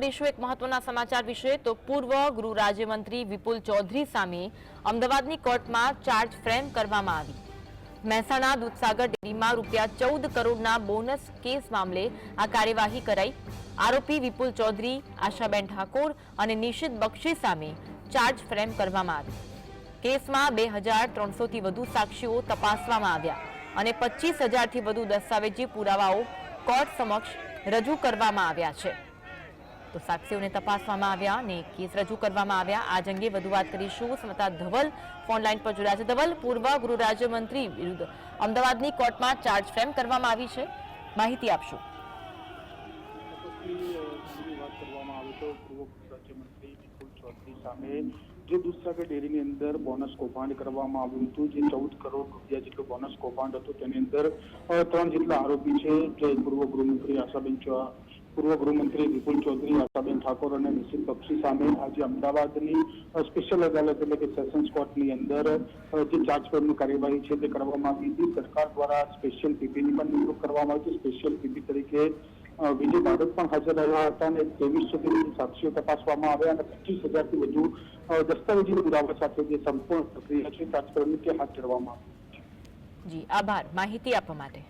કરીશું એક મહત્વના સમાચાર વિશે તો પૂર્વ ગૃહ રાજ્યમંત્રી વિપુલ ચૌધરી સામે અમદાવાદની કોર્ટમાં ચાર્જ ફ્રેમ કરવામાં આવી. મહેસાણા દૂધસાગર ડેરીમાં રૂપિયા ચૌદ કરોડના બોનસ કેસ મામલે આ કાર્યવાહી કરાઈ. આરોપી વિપુલ ચૌધરી, આશાબેન ઠાકોર અને નિશિત બક્ષી સામે ચાર્જ ફ્રેમ કરવામાં આવી. કેસમાં બે હજાર ત્રણસોથી વધુ સાક્ષીઓ તપાસવામાં આવ્યા અને પચીસ હજારથી વધુ દસ્તાવેજી પુરાવાઓ કોર્ટ સમક્ષ રજૂ કરવામાં આવ્યા છે. તો સાક્ષીઓને તપાસવામાં આવ્યા અને કેસ રજૂ કરવામાં આવ્યા. આજ અંગે વધુ વાત કરીશું. સ્મતા ધવલ ફોનલાઈન પર જોડાયા છે. ધવલ, પૂર્વ ગૃહ રાજ્યમંત્રી વિરુદ્ધ અમદાવાદની કોર્ટમાં ચાર્જ ફ્રેમ કરવામાં આવી છે. માહિતી આપશો. જે દૂધસાગર ડેરીની અંદર બોનસ કૌભાંડ કરવામાં આવ્યું હતું, જે ચૌદ કરોડ રૂપિયા જેટલું બોનસ કૌભાંડ હતું, તેની અંદર ત્રણ જેટલા આરોપી છે. જે પૂર્વ ગૃહમંત્રી આશાબેન પૂર્વ ગૃહમંત્રી વિપુલ ચૌધરી આશાબેન ઠાકોર અને નિશિત બક્ષી સામે આજે અમદાવાદની સ્પેશિયલ અદાલત એટલે કે સેશન્સ કોર્ટની અંદર જે ચાર્જ કાર્યવાહી છે તે કરવામાં આવી હતી. સરકાર દ્વારા સ્પેશિયલ પીપીની પણ નિમણૂક કરવામાં આવી સ્પેશિયલ પીપી તરીકે વિજય બારોટ પણ હાજર રહ્યા હતા અને ત્રેવીસ સુધી સાક્ષીઓ તપાસવામાં આવ્યા અને પચીસ હજારથી વધુ અ, દસ્તાવેજી પુરાવા સાથે જે સંપૂર્ણ પ્રક્રિયા છે ચાર્જ ફ્રેમની તે હાથ ધરવામાં આવી જી આભાર. માહિતી આપવા માટે.